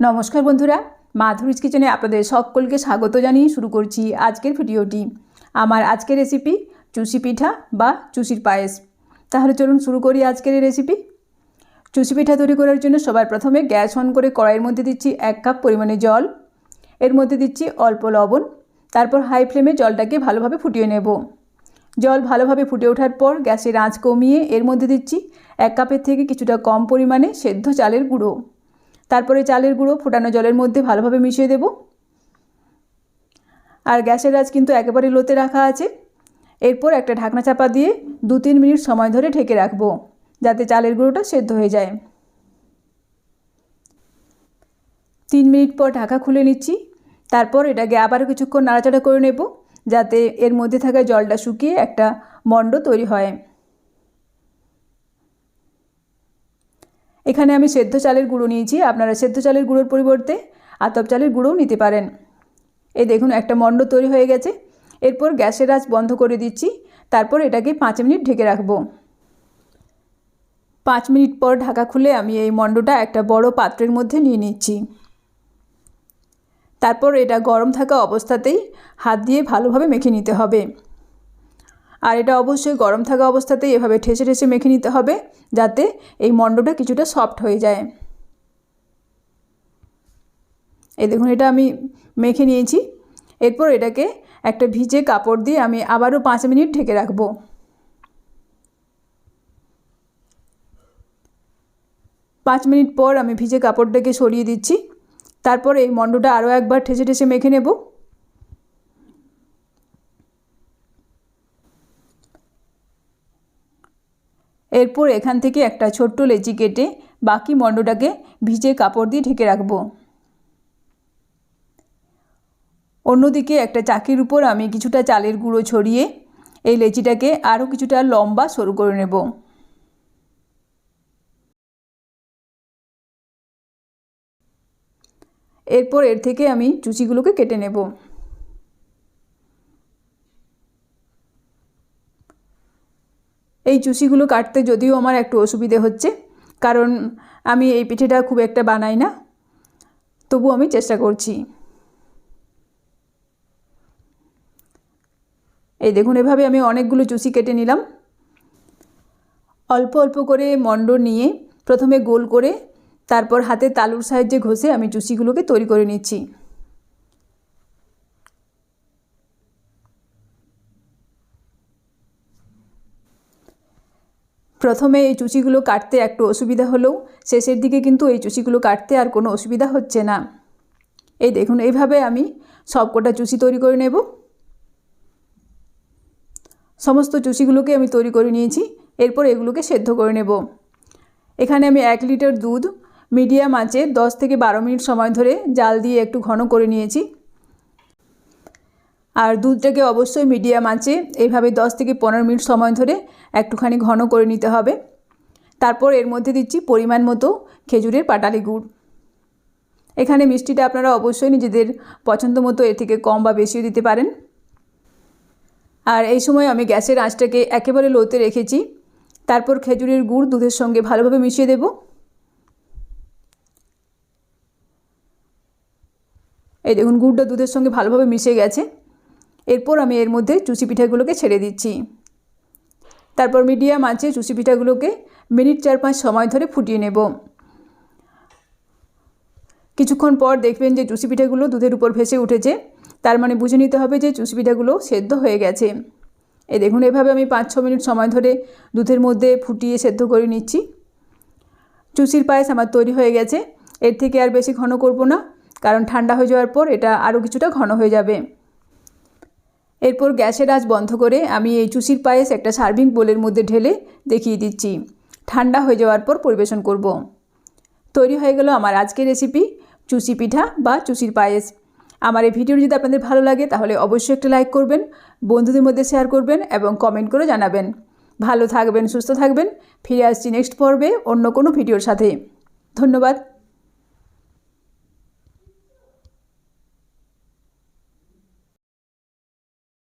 নমস্কার বন্ধুরা, মাধুরীজ কিচেনে আপনাদের সকলকে স্বাগত জানিয়ে শুরু করছি আজকের ভিডিওটি। আমার আজকের রেসিপি চুষি পিঠা বা চুষির পায়েস। তাহলে চলুন শুরু করি আজকের এই রেসিপি চুষি পিঠা তৈরি করার জন্য সবার প্রথমে গ্যাস অন করে কড়াইয়ের মধ্যে দিচ্ছি এক কাপ পরিমাণে জল। এর মধ্যে দিচ্ছি অল্প লবণ। তারপর হাই ফ্লেমে জলটাকে ভালোভাবে ফুটিয়ে নেব। জল ভালোভাবে ফুটে ওঠার পর গ্যাসের আঁচ কমিয়ে এর মধ্যে দিচ্ছি এক কাপের থেকে কিছুটা কম পরিমাণে সেদ্ধ চালের গুঁড়ো। তারপরে চালের গুঁড়ো ফোটানো জলের মধ্যে ভালোভাবে মিশিয়ে দেব। আর গ্যাসের আঁচ কিন্তু একেবারে লোতে রাখা আছে। এরপর একটা ঢাকনা চাপা দিয়ে দু তিন মিনিট সময় ধরে ঢেকে রাখব, যাতে চালের গুঁড়োটা সেদ্ধ হয়ে যায়। তিন মিনিট পর ঢাকা খুলে নিচ্ছি। তারপর এটাকে আবারও কিছুক্ষণ নাড়াচাড়া করে নেব, যাতে এর মধ্যে থাকা জলটা শুকিয়ে একটা মণ্ড তৈরি হয়। এখানে আমি সেদ্ধ চালের গুঁড়ো নিয়েছি, আপনারা সেদ্ধ চালের গুঁড়োর পরিবর্তে আতপ চালের গুঁড়োও নিতে পারেন। এই দেখুন, একটা মণ্ড তৈরি হয়ে গেছে। এরপর গ্যাসের আঁচ বন্ধ করে দিচ্ছি, তারপর এটাকে পাঁচ মিনিট ঢেকে রাখব। পাঁচ মিনিট পর ঢাকা খুলে আমি এই মণ্ডটা একটা বড় পাত্রের মধ্যে নিয়ে নিচ্ছি। তারপর এটা গরম থাকা অবস্থাতেই হাত দিয়ে ভালোভাবে মেখে নিতে হবে। আর এটা অবশ্যই গরম থাকা অবস্থাতেই এভাবে ঠেসে ঠেসে মেখে নিতে হবে যাতে এই মণ্ডটা কিছুটা সফট হয়ে যায়। এই দেখুন, এটা আমি মেখে নিয়েছি। এরপর এটাকে একটা ভিজে কাপড় দিয়ে আমি আবারও পাঁচ মিনিট ঢেকে রাখব। পাঁচ মিনিট পর আমি ভিজে কাপড়টাকে সরিয়ে দিচ্ছি। তারপর এই মণ্ডটা আরও একবার ঠেসে ঠেসে মেখে নেব। এরপর এখান থেকে একটা ছোট্ট লেচি কেটে বাকি মণ্ডটাকে ভিজে কাপড় দিয়ে ঢেকে রাখব। অন্যদিকে একটা চাকির উপর আমি কিছুটা চালের গুঁড়ো ছড়িয়ে এই লেচিটাকে আরও কিছুটা লম্বা সরু করে নেব। এরপর এর থেকে আমি চুচিগুলোকে কেটে নেব। এই চুষিগুলো কাটতে যদিও আমার একটু অসুবিধে হচ্ছে, কারণ আমি এই পিঠেটা খুব একটা বানাই না। তবু আমি চেষ্টা করছি। এই দেখুন, এভাবে আমি অনেকগুলো চুষি কেটে নিলাম। অল্প অল্প করে মণ্ড নিয়ে প্রথমে গোল করে, তারপর হাতে তালুর সাহায্যে ঘষে আমি চুষিগুলোকে তৈরি করে নিচ্ছি। প্রথমে এই চুচিগুলো কাটতে একটু অসুবিধা হলেও শেষের দিকে কিন্তু এই চুচিগুলো কাটতে আর কোনো অসুবিধা হচ্ছে না। এই দেখুন, এইভাবে আমি সব কটা চুচি তৈরি করে নেব। সমস্ত চুচিগুলোকে আমি তৈরি করে নিয়েছি, এরপর এগুলোকে সেদ্ধ করে নেব। এখানে আমি এক লিটার দুধ মিডিয়াম আঁচে দশ থেকে বারো মিনিট সময় ধরে জাল দিয়ে একটু ঘন করে নিয়েছি। আর দুধটাকে অবশ্যই মিডিয়াম আঁচে, এইভাবে দশ থেকে পনেরো মিনিট সময় ধরে একটুখানি ঘন করে নিতে হবে। তারপর এর মধ্যে দিচ্ছি পরিমাণ মতো খেজুরের পাটালি গুড়। এখানে মিষ্টিটা আপনারা অবশ্যই নিজেদের পছন্দ মতো এর থেকে কম বা বেশিও দিতে পারেন। আর এই সময় আমি গ্যাসের আঁচটাকে একেবারে লোতে রেখেছি। তারপর খেজুরের গুড় দুধের সঙ্গে ভালোভাবে মিশিয়ে দেব। এই দেখুন, গুড়টা দুধের সঙ্গে ভালোভাবে মিশে গেছে। এরপর আমি এর মধ্যে চুষি পিঠাগুলোকে ছেড়ে দিচ্ছি। তারপর মিডিয়াম আঁচে চুষি পিঠাগুলোকে মিনিট চার পাঁচ সময় ধরে ফুটিয়ে নেব। কিছুক্ষণ পর দেখবেন যে চুষি পিঠাগুলো দুধের উপর ভেসে উঠেছে। তার মানে বুঝে নিতে হবে যে চুষি পিঠাগুলো সেদ্ধ হয়ে গেছে। এ দেখুন, এভাবে আমি পাঁচ ছ মিনিট সময় ধরে দুধের মধ্যে ফুটিয়ে সেদ্ধ করে নিচ্ছি। চুষির পায়েস আমার তৈরি হয়ে গেছে। এর থেকে আর বেশি ঘন করব না, কারণ ঠান্ডা হয়ে যাওয়ার পর এটা আরও কিছুটা ঘন হয়ে যাবে। এরপর গ্যাসের আঁচ বন্ধ করে আমি এই চুষির পায়েস একটা সার্ভিং বোলের মধ্যে ঢেলে দেখিয়ে দিচ্ছি। ঠান্ডা হয়ে যাওয়ার পর পরিবেশন করব। তৈরি হয়ে গেল আমার আজকের রেসিপি, চুষি পিঠা বা চুষির পায়েস। আমার এই ভিডিও যদি আপনাদের ভালো লাগে তাহলে অবশ্যই একটা লাইক করবেন, বন্ধুদের মধ্যে শেয়ার করবেন এবং কমেন্ট করে জানাবেন। ভালো থাকবেন, সুস্থ থাকবেন, ফিরে আসছি নেক্সট পর্বে অন্য কোনো ভিডিওর সাথে। ধন্যবাদ।